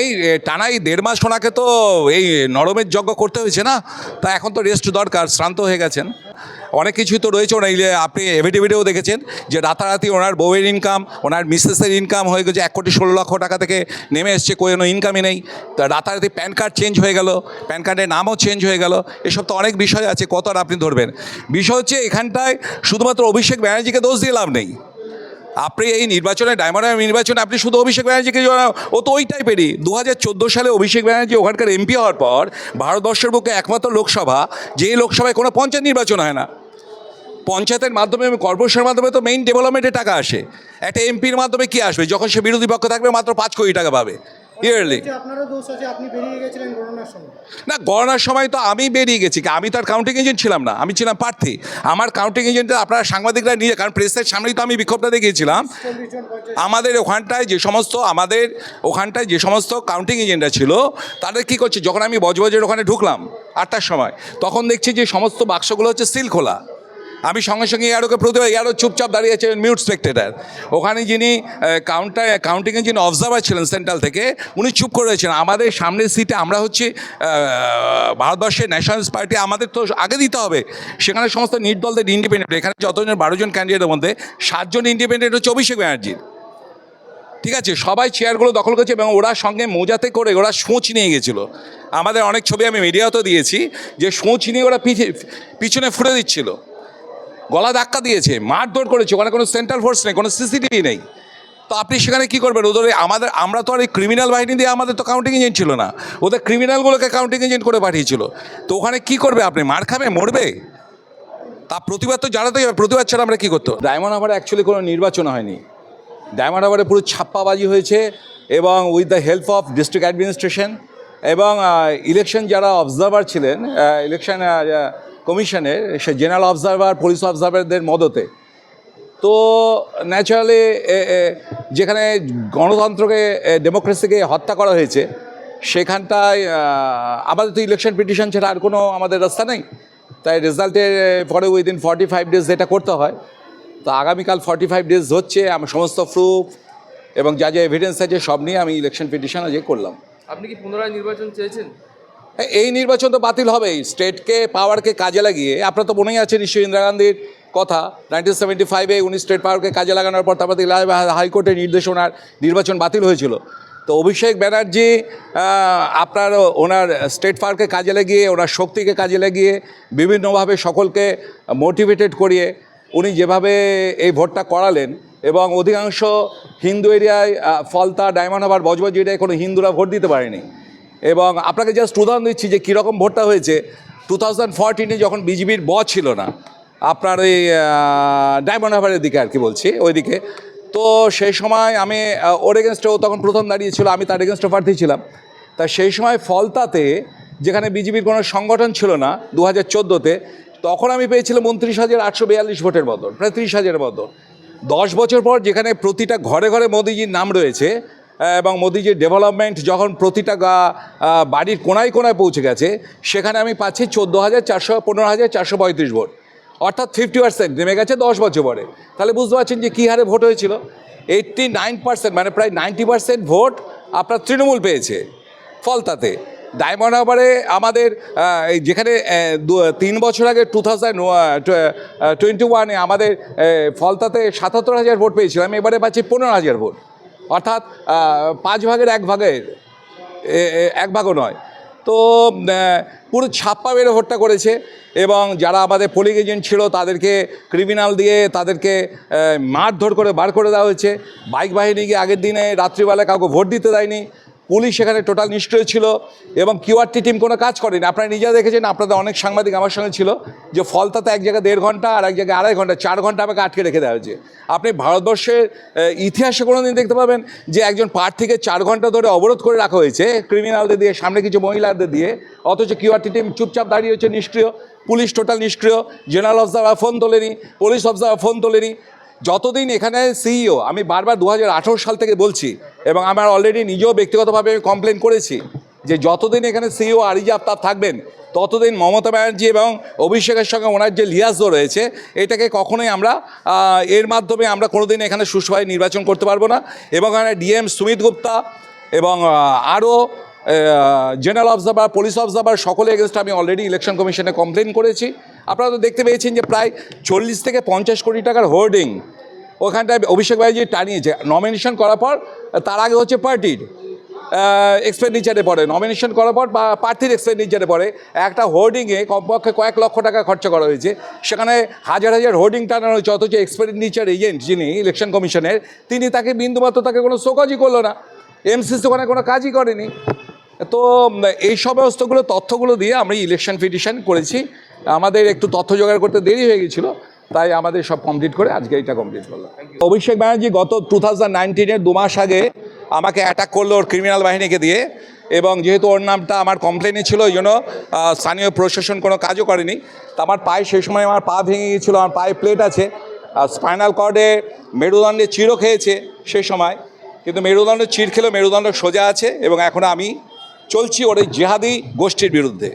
এই টানাই দেড় মাস ওনাকে তো এই নরমের যজ্ঞ করতে হয়েছে না? তা এখন তো রেস্ট দরকার, শ্রান্ত হয়ে গেছেন। অনেক কিছুই তো রয়েছে ওনার আপনি এভিডেভিডেও দেখেছেন যে রাতারাতি ওনার বউয়ের ইনকাম ওনার মিসেসের ইনকাম হয়ে গেছে, এক কোটি ষোলো লক্ষ টাকা থেকে নেমে এসছে, কোনো ইনকামই নেই। তা রাতারাতি প্যান কার্ড চেঞ্জ হয়ে গেল, প্যান কার্ডের নামও চেঞ্জ হয়ে গেল, এসব তো অনেক বিষয় আছে, কত আর আপনি ধরবেন। বিষয় হচ্ছে এখানটায় শুধুমাত্র অভিষেক ব্যানার্জিকে দোষ দিয়ে লাভ নেই। আপনি এই নির্বাচনে, ডায়মন্ড নির্বাচনে আপনি শুধু অভিষেক ব্যানার্জিকে ও তো ওই টাইপেরই দু হাজার চোদ্দ সালে অভিষেক ব্যানার্জি ওখানকার এমপি হওয়ার পর ভারতবর্ষের বুকে একমাত্র লোকসভা যে লোকসভায় কোনো পঞ্চায়েত নির্বাচন হয় না। পঞ্চায়েতের মাধ্যমে, কর্পোরেশনের মাধ্যমে তো মেইন ডেভেলপমেন্টে টাকা আসে। একটা এমপির মাধ্যমে কি আসবে? যখন সে বিরোধী পক্ষ থাকবে, মাত্র পাঁচ কোটি টাকা পাবে। ইয়ারলি না গণনার সময় তো আমি বেরিয়ে গেছি। আমি তো আর কাউন্টিং এজেন্ট ছিলাম না। আমি ছিলাম প্রার্থী। আমার কাউন্টিং এজেন্টে আপনারা সাংবাদিকরা নিয়ে কারণ প্রেসের সামনেই তো আমি বিক্ষোভটা দেখিয়েছিলাম। আমাদের ওখানটায় যে সমস্ত আমাদের ওখানটায় যে সমস্ত কাউন্টিং এজেন্টরা ছিল তাদের কি করছে? যখন আমি বজবজের ওখানে ঢুকলাম আটটার সময় তখন দেখছি যে সমস্ত বাক্সগুলো হচ্ছে সিল খোলা। আমি সঙ্গে সঙ্গে ইয়ারোকে প্রতিভা ইয়ারো চুপচাপ দাঁড়িয়ে আছে মিউট স্পেক্টেটার ওখানে যিনি কাউন্টার কাউন্টিংয়ে যিনি অবজারভার ছিলেন সেন্ট্রাল থেকে, উনি চুপ করে রয়েছেন। আমাদের সামনের সিটে আমরা হচ্ছে ভারতবর্ষের ন্যাশনালিস্ট পার্টি আমাদের তো আগে দিতে হবে। সেখানে সমস্ত নির্দলদের ইন্ডিপেন্ডেন্ট এখানে যতজন বারোজন ক্যান্ডিডেটের মধ্যে সাতজন ইন্ডিপেন্ডেন্ট হচ্ছে অভিষেক ব্যানার্জির। ঠিক আছে? সবাই চেয়ারগুলো দখল করছে এবং ওরা সঙ্গে মোজাতে করে ওরা সোঁচ নিয়ে গেছিল। আমাদের অনেক ছবি আমি মিডিয়াতেও দিয়েছি, যে সোঁচ নিয়ে ওরা পিছে, পিছনে ফুটে দিচ্ছিল। গলা ধাক্কা দিয়েছে, মারধর করেছে, ওখানে কোনো সেন্ট্রাল ফোর্স নেই, কোনো সিসিটিভি নেই। তো আপনি সেখানে কী করবেন? ওদের আমাদের, আমরা তো আর এই ক্রিমিনাল বাহিনী দিয়ে আমাদের তো কাউন্টিং এজেন্ট ছিল না। ওদের ক্রিমিনালগুলোকে কাউন্টিং এজেন্ট করে পাঠিয়েছিল। তো ওখানে কি করবে আপনি? মার খাবে? মরবে? তা প্রতিবাদ তো জানাতেই হবে। প্রতিবাদ ছাড়া আমরা কী করতো ডায়মন্ড হারবার অ্যাকচুয়ালি কোনো নির্বাচন হয়নি। ডায়মন্ড হারবারে পুরো ছাপ্পাবাজি হয়েছে এবং with the help of district administration এবং ইলেকশন যারা অবজারভার ছিলেন ইলেকশন কমিশনের, সে জেনারেল অবজারভার পুলিশ অবজারভারদের মদতে। তো ন্যাচারালি যেখানে গণতন্ত্রকে ডেমোক্রেসিকে হত্যা করা হয়েছে, সেখানটায় আমাদের তো ইলেকশন পিটিশন ছাড়া আর কোনো আমাদের রাস্তা নেই। তাই রেজাল্টের পরে উইদিন ফর্টি ফাইভ ডেজ যেটা করতে হয়, তো আগামীকাল ফর্টি ফাইভ ডেজ হচ্ছে আমি সমস্ত প্রুফ এবং যা যা এভিডেন্স আছে সব নিয়ে আমি ইলেকশন পিটিশন আজকে করলাম। আপনি কি পুনরায় নির্বাচন চেয়েছেন? এই নির্বাচন তো বাতিল হবেই। স্টেটকে পাওয়ারকে কাজে লাগিয়ে, আপনার তো মনেই আছে নিশ্চয়ই ইন্দিরা গান্ধীর কথা নাইনটিন সেভেন্টি ফাইভে উনি স্টেট পাওয়ারকে কাজে লাগানোর পর তারপর হাইকোর্টের নির্দেশনার নির্বাচন বাতিল হয়েছিল। তো অভিষেক ব্যানার্জি আপনার ওনার স্টেট পাওয়ারকে কাজে লাগিয়ে, ওনার শক্তিকে কাজে লাগিয়ে, বিভিন্নভাবে সকলকে মোটিভেটেড করিয়ে, উনি যেভাবে এই ভোটটা করালেন এবং অধিকাংশ হিন্দু এরিয়ায় ফলতা, ডায়মন্ড হাবার, বজবজ এরিয়ায় কোনো হিন্দুরা ভোট দিতে পারেনি। এবং আপনাকে জাস্ট উদাহরণ দিচ্ছি যে কীরকম ভোটটা হয়েছে। টু থাউজেন্ড ফোরটিনে যখন বিজেপির ব ছিল না, আপনার এই ডায়মন্ড হারবারের দিকে আর কি বলছি, ওইদিকে। তো সেই সময় আমি ওর এগেনস্টেও তখন প্রথম দাঁড়িয়েছিল আমি তার এগেনস্টে প্রার্থী ছিলাম। তা সেই সময় ফলতাতে যেখানে বিজেপির কোনো সংগঠন ছিল না দু হাজার চোদ্দোতে, তখন আমি পেয়েছিলাম উনত্রিশ হাজার আটশো বিয়াল্লিশ ভোটের মতো প্রায় ত্রিশ হাজারের মতো দশ বছর পর যেখানে প্রতিটা ঘরে ঘরে মোদিজির নাম রয়েছে এবং মোদিজির ডেভেলপমেন্ট যখন প্রতিটা বাড়ির কোনায় কোনায় পৌঁছে গেছে, সেখানে আমি পাচ্ছি চোদ্দ হাজার চারশো, পনেরো হাজার চারশো পঁয়ত্রিশ ভোট। অর্থাৎ ফিফটি পার্সেন্ট নেমে গেছে দশ বছর পরে। তাহলে বুঝতে পারছেন যে কী হারে ভোট হয়েছিল? এইট্টি নাইন পার্সেন্ট মানে প্রায় নাইনটি পার্সেন্ট ভোট আপনার তৃণমূল পেয়েছে ফলতাতে। ডায়মন্ড হারবারে আমাদের যেখানে তিন বছর আগে টু থাউজেন্ড টোয়েন্টি ওয়ানে আমাদের ফলতাতে সাতাত্তর হাজার ভোট পেয়েছিলাম, এবারে পাচ্ছি পনেরো হাজার ভোট। অর্থাৎ পাঁচ ভাগের এক ভাগের এক ভাগও নয়। তো পুরো ছাপ্পা বেড়ে ভোটটা করেছে এবং যারা আমাদের পোলিং এজেন্ট ছিল তাদেরকে ক্রিমিনাল দিয়ে তাদেরকে মারধর করে বার করে দেওয়া হয়েছে। বাইক বাহিনীকে আগের দিনে রাত্রিবেলা কাউকে ভোট দিতে দেয়নি। পুলিশ সেখানে টোটাল নিষ্ক্রিয় ছিল এবং কিউআরটি টিম কোনো কাজ করেনি। আপনারা নিজেরা দেখেছেন, আপনাদের অনেক সাংবাদিক আমার সঙ্গে ছিল যে ফলতাতে এক জায়গায় দেড় ঘণ্টা আর এক জায়গায় আড়াই ঘণ্টা, চার ঘণ্টা আমাকে আটকে রেখে দেওয়া হয়েছে। আপনি ভারতবর্ষের ইতিহাসে কোনো দিন দেখতে পাবেন যে একজন প্রার্থীকে চার ঘণ্টা ধরে অবরোধ করে রাখা হয়েছে ক্রিমিনালদের দিয়ে, সামনে কিছু মহিলাদের দিয়ে। অথচ কিউআরটি টিম চুপচাপ দাঁড়িয়ে হচ্ছে নিষ্ক্রিয়। পুলিশ টোটাল নিষ্ক্রিয়। জেনারেল অবজারভার ফোন তোলেনি, পুলিশ অবজারভার ফোন তোলেনি। যতদিন এখানে সিইও আমি বারবার দু হাজার আঠেরো সাল থেকে বলছি, এবং আমার অলরেডি নিজেও ব্যক্তিগতভাবে কমপ্লেন করেছি যে যতদিন এখানে সিইও আরিজা আফতাব থাকবেন, ততদিন মমতা ব্যানার্জি এবং অভিষেকের সঙ্গে ওনার যে লিয়াজ রয়েছে, এটাকে কখনোই আমরা এর মাধ্যমে আমরা কোনোদিন এখানে সুষ্ঠুভাবে নির্বাচন করতে পারব না। এবং এখানে ডিএম সুমিত গুপ্তা এবং আরও জেনারেল অবজারভার পুলিশ অবজারভার সকলে এগেনস্ট আমি অলরেডি ইলেকশন কমিশনে কমপ্লেন করেছি। আপনারা তো দেখতে পেয়েছেন যে প্রায় চল্লিশ থেকে পঞ্চাশ কোটি টাকার হোর্ডিং। ওখানটায় অভিষেক ব্যানার্জি টানিয়েছে। নমিনেশন করার পর, তার আগে হচ্ছে পার্টির এক্সপেন্ডিচারে পড়ে। নমিনেশন করার পর, বা প্রার্থীর এক্সপেন্ডিচারে পড়ে। একটা হোর্ডিংয়ে কমপক্ষে কয়েক লক্ষ টাকা খরচা করা হয়েছে। সেখানে হাজার হাজার হোর্ডিং টানানো হয়েছে। অথচ এক্সপেন্ডিচার এজেন্ট যিনি ইলেকশন কমিশনের তিনি তাকে বিন্দুমাত্র তাকে কোনো শোকাজই করল না। এমসিসি ওখানে কোনো কাজই করেনি। তো এই সমস্তগুলো তথ্যগুলো দিয়ে আমরা ইলেকশন পিটিশন করেছি। আমাদের একটু তথ্য জোগাড় করতে দেরি হয়ে গেছিল তাই আমাদের সব কমপ্লিট করে আজকে এটা কমপ্লিট করল অভিষেক ব্যানার্জি গত টু থাউজেন্ড নাইনটিনের দু মাস আগে আমাকে অ্যাটাক করল ওর ক্রিমিনাল বাহিনীকে দিয়ে এবং যেহেতু ওর নামটা আমার কমপ্লেনে ছিল ওই জন্য স্থানীয় প্রশাসন কোনো কাজও করেনি। তা আমার পায়ে সেই সময় আমার পা ভেঙে গিয়েছিল আমার পায়ে প্লেট আছে আর স্পাইনাল কর্ডে মেরুদণ্ডে চিরও খেয়েছে সেই সময় কিন্তু মেরুদণ্ড চির খেলেও মেরুদণ্ড সোজা আছে এবং এখন আমি চলছি ওর এই জেহাদি গোষ্ঠীর বিরুদ্ধে।